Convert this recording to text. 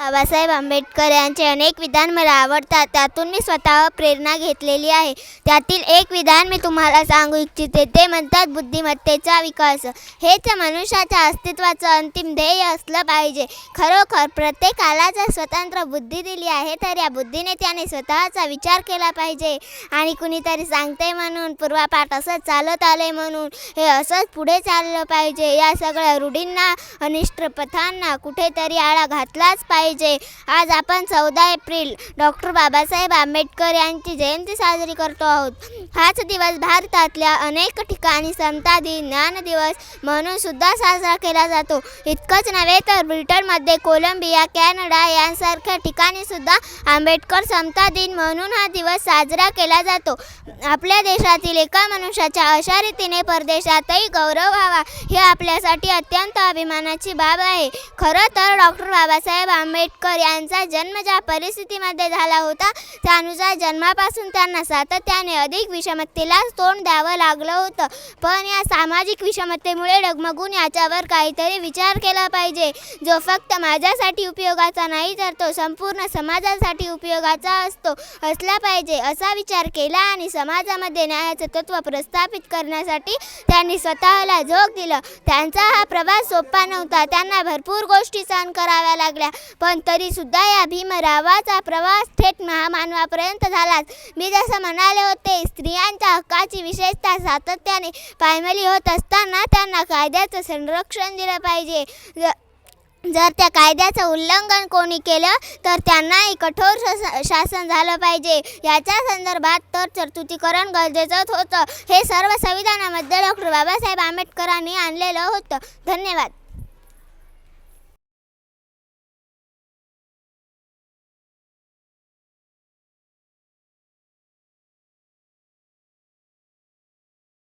बाबासाहेब आंबेडकर यांचे अनेक विधान मला आवडतात. त्यातून मी स्वतः प्रेरणा घेतलेली आहे. त्यातील एक विधान मी तुम्हाला सांगू इच्छिते ते म्हणतात बुद्धिमत्तेचा विकास. हेच मनुष्याच्या अस्तित्वाचं अंतिम ध्येय असलं पाहिजे. खरोखर प्रत्येकाला जर स्वतंत्र बुद्धी दिली आहे तर या बुद्धीने त्याने स्वतःचा विचार केला पाहिजे. आणि कुणीतरी सांगते म्हणून पूर्वापाठ असंच चालत आले म्हणून हे असंच पुढे चाललं पाहिजे. या सगळ्या रूढींना अनिष्ट पथांना कुठेतरी आळा घातलाच पाहिजे. आज आपण चौदा एप्रिल डॉक्टर बाबासाहेब आंबेडकर यांची जयंती साजरी करतो आहोत. हाच दिवस भारतातल्या अनेक ठिकाणी समता दिन ज्ञान दिवस म्हणून सुद्धा साजरा केला जातो. इतकंच नव्हे तर ब्रिटनमध्ये कोलंबिया कॅनडा यांसारख्या ठिकाणी सुद्धा आंबेडकर समता दिन म्हणून हा दिवस साजरा केला जातो. आपल्या देशातील एका मनुष्याच्या अशा रीतीने परदेशातही गौरव व्हावा हे आपल्यासाठी अत्यंत अभिमानाची बाब आहे. खरं तर डॉक्टर बाबासाहेब आंबेडकर यांचा जन्म ज्या परिस्थितीमध्ये झाला होता त्यानुसार जन्मापासून त्यांना सातत्याने अधिक विषमतेला तोंड द्यावं लागलं होतं. पण या सामाजिक विषमतेमुळे डगमगून याच्यावर काहीतरी विचार केला पाहिजे. जो फक्त माझ्यासाठी उपयोगाचा नाही तर तो संपूर्ण समाजासाठी उपयोगाचा असतो असला पाहिजे असा विचार केला आणि समाजामध्ये न्यायाचं तत्त्व प्रस्थापित करण्यासाठी त्यांनी स्वतःला झोक दिलं. त्यांचा हा प्रवास सोपा नव्हता. त्यांना भरपूर गोष्टी सहन कराव्या लागल्या. पण पण तरीसुद्धा या भीमरावाचा प्रवास थेट महामानवापर्यंत झालाच. मी जसं म्हणाले होते स्त्रियांच्या हक्काची विशेषता सातत्याने पायमली होत असताना त्यांना कायद्याचं संरक्षण दिलं पाहिजे. जर त्या कायद्याचं उल्लंघन कोणी केलं तर त्यांनाही कठोर शासन झालं पाहिजे. याच्या संदर्भात तर तरतुदीकरण गरजेचं होतं. हे सर्व संविधानामध्ये डॉक्टर बाबासाहेब आंबेडकरांनी आणलेलं होतं. धन्यवाद.